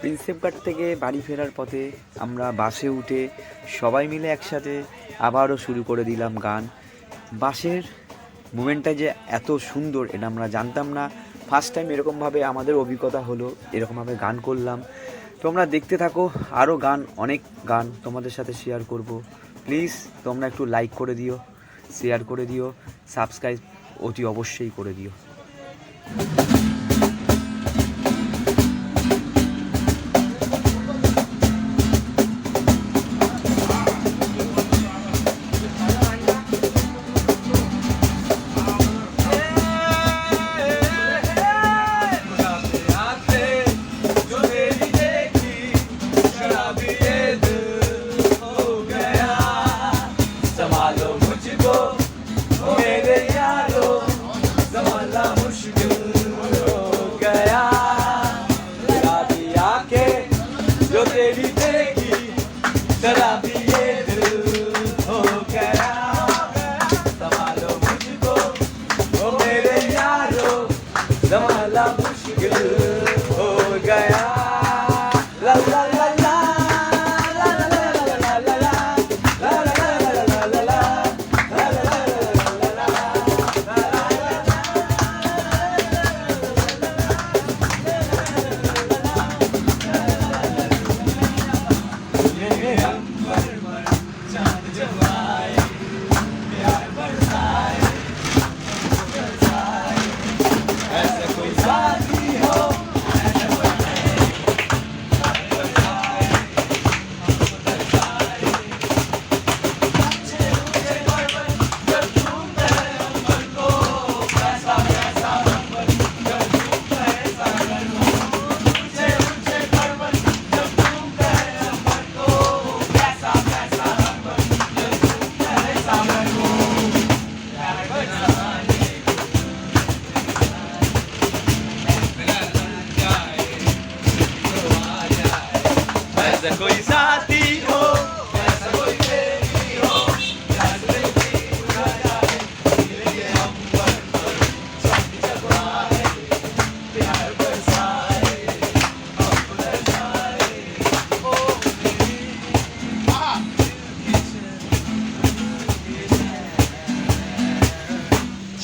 প্রিন্সেপঘাট থেকে বাড়ি ফেরার পথে আমরা বাসে উঠে সবাই মিলে একসাথে আবারও শুরু করে দিলাম গান। বাসের মুমেন্টটা যে এত সুন্দর এটা আমরা জানতাম না। ফার্স্ট টাইম এরকমভাবে আমাদের অভিজ্ঞতা হলো, এরকমভাবে গান করলাম। তোমরা দেখতে থাকো, আরও গান, অনেক গান তোমাদের সাথে শেয়ার করব। প্লিজ তোমরা একটু লাইক করে দিও শেয়ার করে দিও সাবস্ক্রাইব অতি অবশ্যই করে দিও।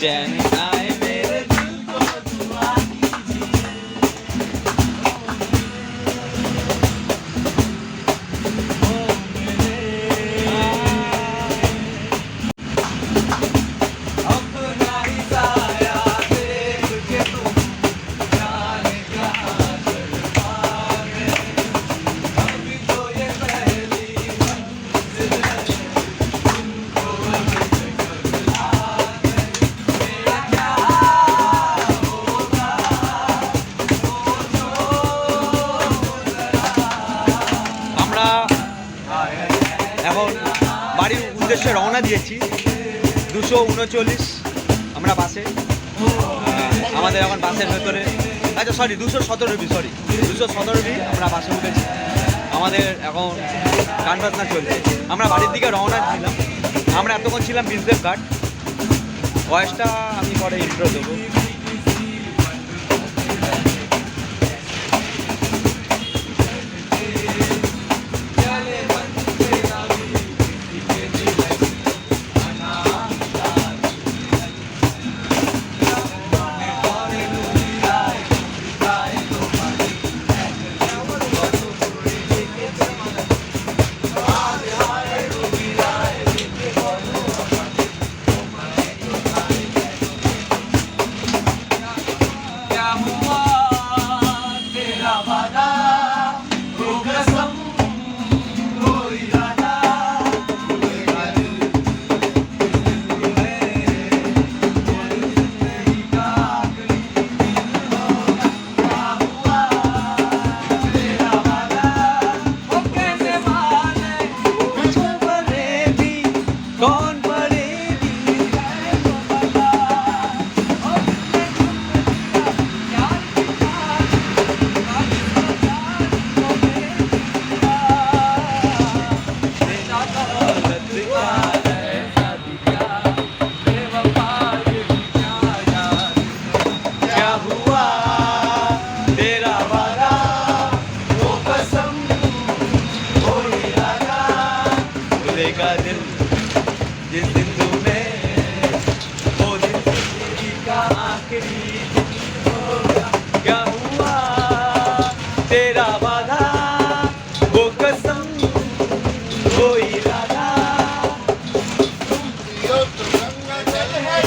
then উদ্দেশ্যে রওনা দিয়েছি। দুশো উনচল্লিশ, আমরা বাসে। আমাদের এখন বাসের ভেতরে আচ্ছা সরি দুশো সতেরো বি সরি দুশো সতেরো বি আমরা বাসে উঠেছি। আমাদের এখন গান বাজনা চলছে। আমরা বাড়ির দিকে রওনা দিলাম। আমরা এতক্ষণ ছিলাম বিজদেব ঘাট বয়সটা আমি পরে ইন্ট্রো দেবো। का दिल जिस दिन तुम्हें वो दिन ज़िंदगी का आखिरी क्या हुआ? तेरा वादा वो कसम वो इरादा। पियो तो गंगा जल है।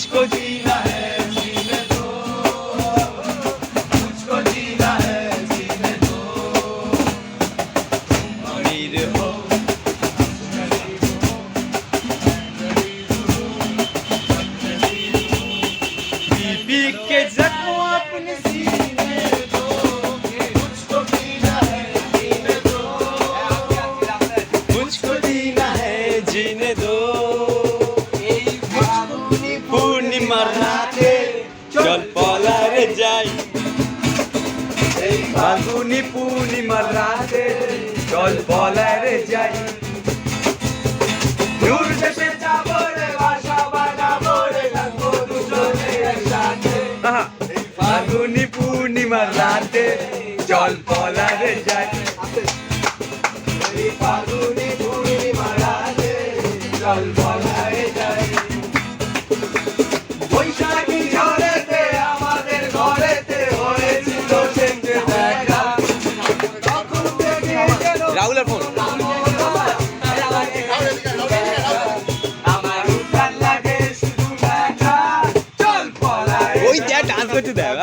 मुझको जीना है जीने दो। मुझको जीना है जीने दो। अमीर हो के जख्म ফাগুনি পূর্ণিমার রাতে জল বলার যাই। দূর দেশে যাব রে বাসা বানাবো রে থাকব দুজনে একসাথে। এই ফাগুনি পূর্ণিমার রাতে জল পলারে যাই।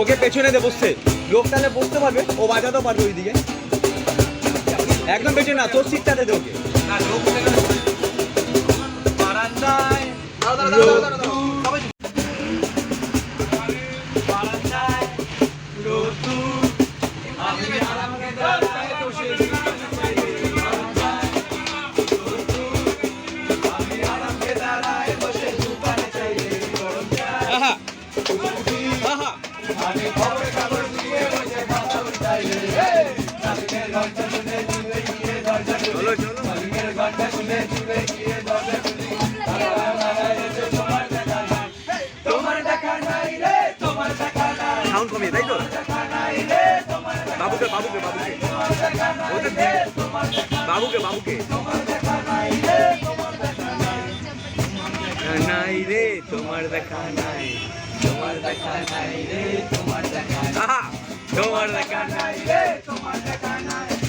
ওকে পেছনে দে বসতে। লোক তাহলে বসতে পারবে, ও বাজাতেও পারবে ওই দিকে একদম পেছনে না, তোর সিটটা দে ওকে। বারান্দায় তোমার দেখা নাই রে তাই তো? বাবুকে বাবুকে বাবুকে। বাবুকে বাবুকে। নাই রে, তোমার দেখা নাই। তোমার দেখা নাই রে, তোমার দেখা নাই। তোমার দেখা নাই রে, তোমার দেখা নাই।